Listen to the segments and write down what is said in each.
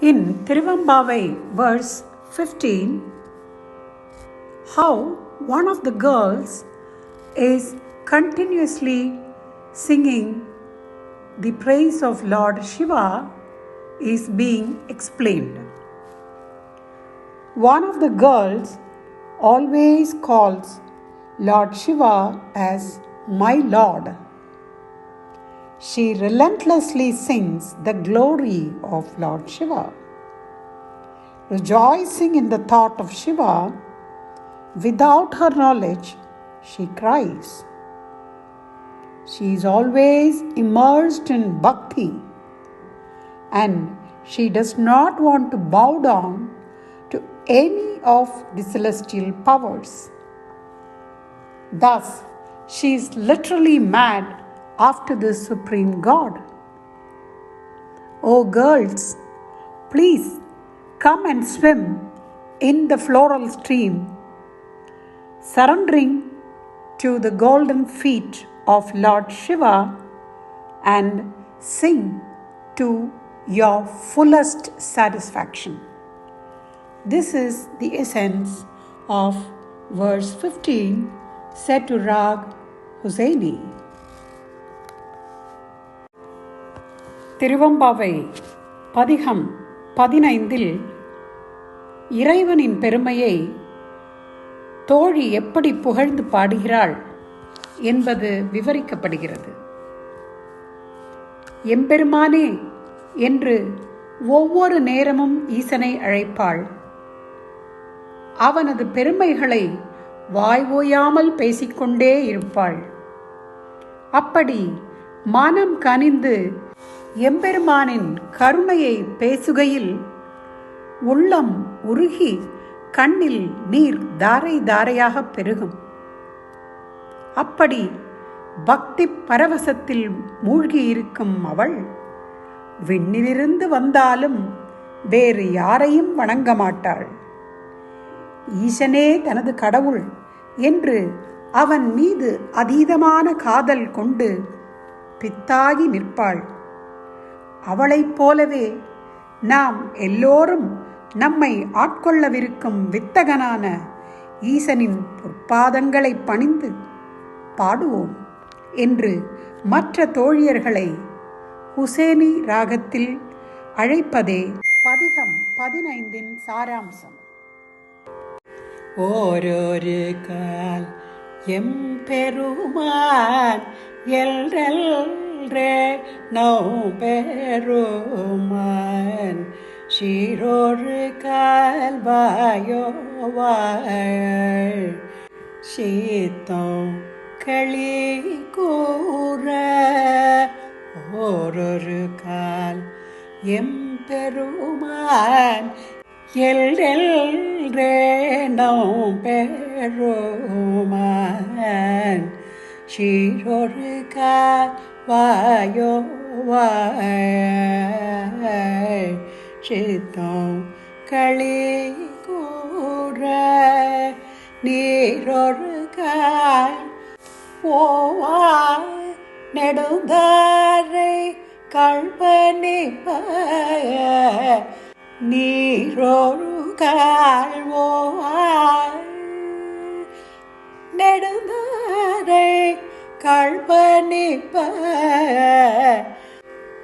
In Tiruvambavai, verse 15, how one of the girls is continuously singing the praise of Lord Shiva is being explained. One of the girls always calls Lord Shiva as my Lord. She relentlessly sings the glory of Lord Shiva. Rejoicing in the thought of Shiva, without her knowledge, she cries. She is always immersed in bhakti and she does not want to bow down to any of the celestial powers. Thus, she is literally mad after the Supreme God. Oh, girls, please come and swim in the floral stream, surrendering to the golden feet of Lord Shiva and sing to your fullest satisfaction. This is the essence of verse 15 said to Rag Husseini. Thiruvempavai பதிகம் பதினைந்தில் இறைவனின் பெருமையை தோழி எப்படி புகழ்ந்து பாடுகிறாள் என்பது விவரிக்கப்படுகிறது. எம்பெருமானே என்று ஒவ்வொரு நேரமும் ஈசனை அழைப்பாள். அவனது பெருமைகளை வாய் ஓயாமல் பேசிக்கொண்டே இருப்பாள். அப்படி மனம் கனிந்து எம்பெருமானின் கருணையை பேசுகையில் உள்ளம் உருகி கண்ணில் நீர் தாரை தாரையாக பெருகும். அப்படி பக்தி பரவசத்தில் மூழ்கி இருக்கும் அவள் விண்ணிலிருந்து வந்தாலும் வேறு யாரையும் வணங்க மாட்டாள். ஈசனே தனது கடவுள் என்று அவன் மீது அதீதமான காதல் கொண்டு பித்தாகி நிற்பாள். அவளைப் போலவே நாம் எல்லோரும் நம்மை ஆட்கொள்ளவிருக்கும் வித்தகனான ஈசனின் பொற்பாதங்களை பணிந்து பாடுவோம் என்று மற்ற தோழியர்களை ஹுசேனி ராகத்தில் அழைப்பதே பதிகம் பதினைந்தின் சாராம்சம். ஓரொரு கால் எம்பெருமான் எல்ரெல்ரே நோபெருமான் சீரோரு கால்வாயோவாள் சீத்தம் களி கூற ஓரொரு கால் எம்பெருமான் எல்ரெல்ரேணம் பெருமான் சீரொரு காவாயோ சித்தம் களி கூற நீரொரு கால் ஓவா நெடுந்தாரை கல்பனிப்ப நீரொரு கால்வோவாய் நெடுந்தார் கல்பனிப்ப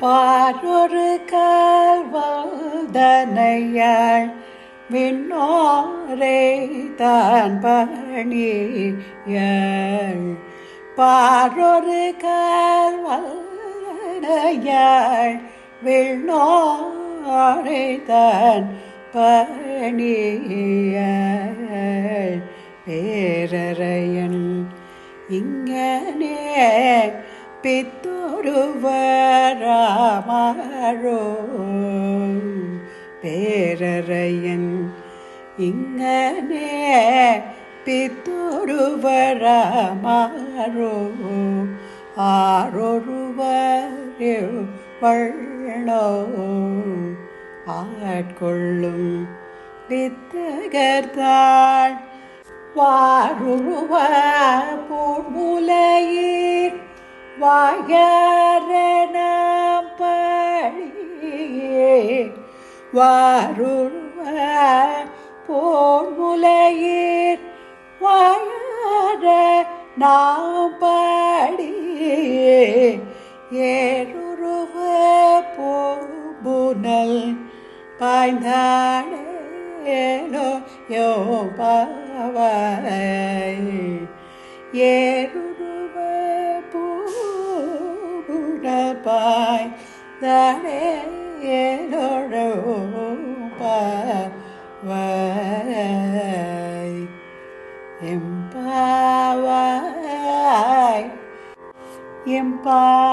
பாரொரு கால்வதனையாள் விண்ணோரை தான் பணியாள் பாரொரு கால்வதனையாள் விண்ணோரை தான் பணியாள் பேரறையன் இங்கனே பித்தொருவராமரோ பேரறையன் இங்கனே பித்தொருவராமரோ ஆரொருவர் வள்ளோ ஆட்கொள்ளும் வித்தகர்தாள் வாருருவ பூமுலையீர் வாயாரணம் பழி வாருருவ போர்முலையீர் வாயர நாம் பாடி ஏருருவ போபுனல் பாய்ந்தாடேலோ ಏನೋ ಯೋಪಾವ ಏರುಡುವ ಪೂರಪಾಯ್ ದಾರೆ ಏನೋಡೋಪಾವ ಎಂಪಾವಾಯ್ ಎಂಪಾವಾಯ